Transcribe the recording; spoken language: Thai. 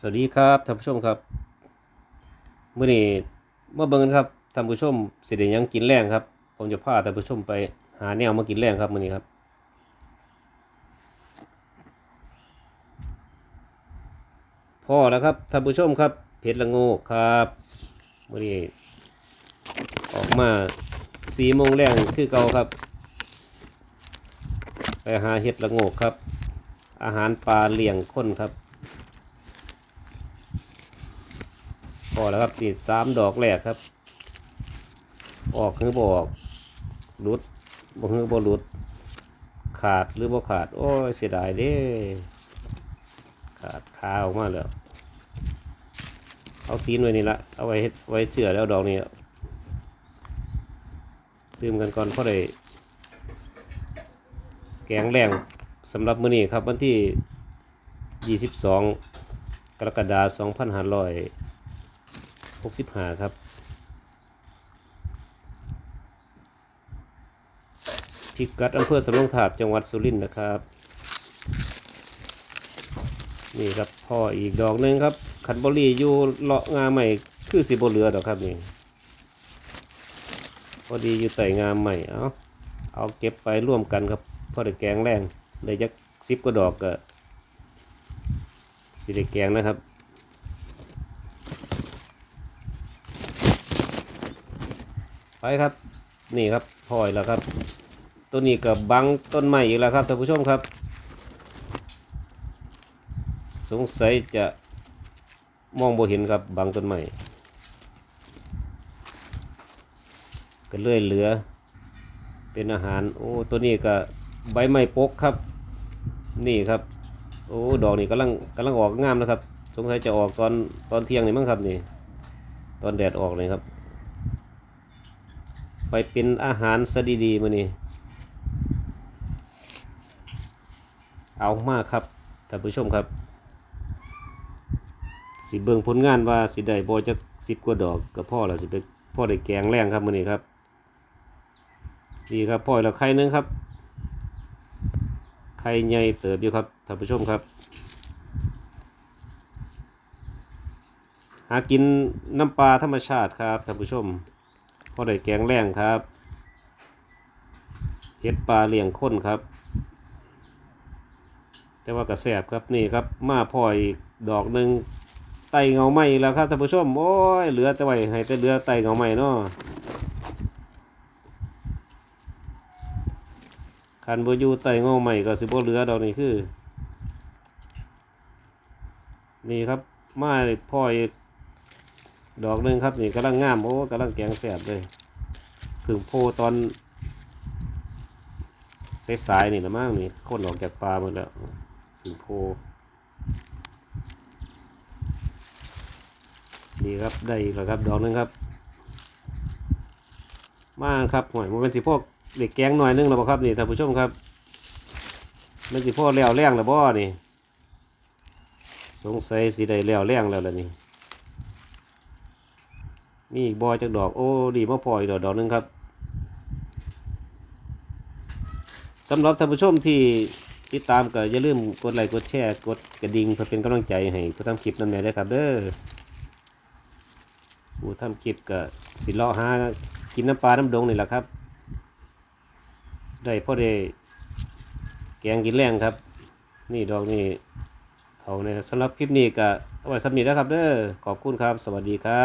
สวัสดีครับท่านผู้ชมครับเมื้อนี้มาเบิ่งกันครับท่านผู้ชมเสด้หยังกินแรงครับ ผมจะพาท่านผู้ชมไปหาแนวมากินแรงครับมื้อนี้ครับพอแล้วครับท่านผู้ชมครับเพชรละงกครับมื้อนี้ออกมาสี่โมงแรงคือเก่าครับไปหาเห็ดละงกครับ อาหารปลาเลี้ยงคนครับ พอแล้วครับติดสามดอกแรกครับ ออกคือบอกหลุดบ่คือบ่หลุด ขาดหรือบ่ขาด โอ้ยเสียดายเด้ขาดขาออกมาแล้วเอาตีนไว้นี่ละเอาไว้ไว้เชื่อแล้วดอกนี้ตื่มกันก่อนเพราะได้แกงแรงสำหรับมื้อนี้ครับวันที่ 22 กรกฎาคม2500 หกสิบห้าครับพิกัดอำเภอสำโรงทาบจังหวัดสุรินทร์นะครับ นี่ครับพ่ออีกดอกหนึ่งครับขันบรีอยู่เลาะงาใหม่คือสิบเหลือดอกครับนี่พอดีอยู่ไต่งามใหม่เอาเอาเก็บไปร่วมกันครับพอได้แกงแรงได้จักสิบกว่าดอกก็สิได้แกงนะครับ ไปครับ นี่ครับพลอยแล้วครับ ตัวนี้กับบังต้นไม้อีกแล้วครับท่านผู้ชมครับ สงสัยจะมองบ่เห็นครับบังต้นไม้ก็เลื่อยเหลือ เป็นอาหาร โอ้ตัวนี้ก็ใบไม้ปกครับ นี่ครับ โอ้ดอกนี่กำลังกำลังออกงามนะครับ สงสัยจะออกตอนตอนเที่ยงนี่มั้งครับนี่ ตอนแดดออกเลยครับ ไปเป็นอาหารซะดีๆมานี่เอามากครับท่านผู้ชมครับ สิเบิ่งผลงานว่าสิได้บ่จักสิบกว่าดอกก็พ่อล้วสิไปพ่อได้แกงแรงครับมือนี้ครับดีครับพ่อแล้วไข่นึงครับไข่ใหญ่เติบอยู่ครับท่านผู้ชมครับ หากินน้ำปลาธรรมชาติครับท่านผู้ชม พอได้แกงแรงครับเห็ดปลาเลี้ยงข้นครับ แต่ว่ากระแสบครับนี่ครับ มาพออีกดอกหนึ่งไตเงาไหมอีกแล้วครับท่านผู้ชมโอ้ยเหลือแต่ไว้ให้แต่เหลือไตเงาไหมเนาะคันบอยู่ไตเงาไหมก็สิบ่เหลือดอกนี้คือ นี่ครับมาพ่ออีก ดอกหนึ่งครับนี่กำลังงามโอ้กำลังแกงแสบเลยผึ่งโพตอนสายๆนี่ละมั่งนี่โคนออกจากปลาหมดแล้วผึ่งโพนี่ครับได้อีกแล้วครับดอกหนึงครับ มาครับหน่อยมันเป็นสิพวกเด็กแกงหน่อยนึงแล้วบ่ครับนี่ท่านผู้ชมครับมันสิพ่อแล้วแรงแล้วบ่นี่ สงสัยสิได้แล้วแรงแล้วล่ะนี่ มีอีกบอยจากดอก โอ้ดีมาพออีกดอกดอกนึงครับสำหรับท่านผู้ชมที่ติดตามก็อย่าลืมกดไลค์กดแชร์กดกระดิ่งเพื่อเป็นกำลังใจให้ผู้ทำคลิปนั่นแหละด้ครับ เด้อผู้ทำคลิปก็สิลาะหากินน้ำปลาน้ำดงนี่แหละครับ ได้พ่อได้แกงกินแรงครับ นี่ดอกนี่เขาเนี่ยสำหรับคลิปนี้ก็เอาไว้สำนีแล้วครับเด้อขอบคุณครับ สวัสดีครับ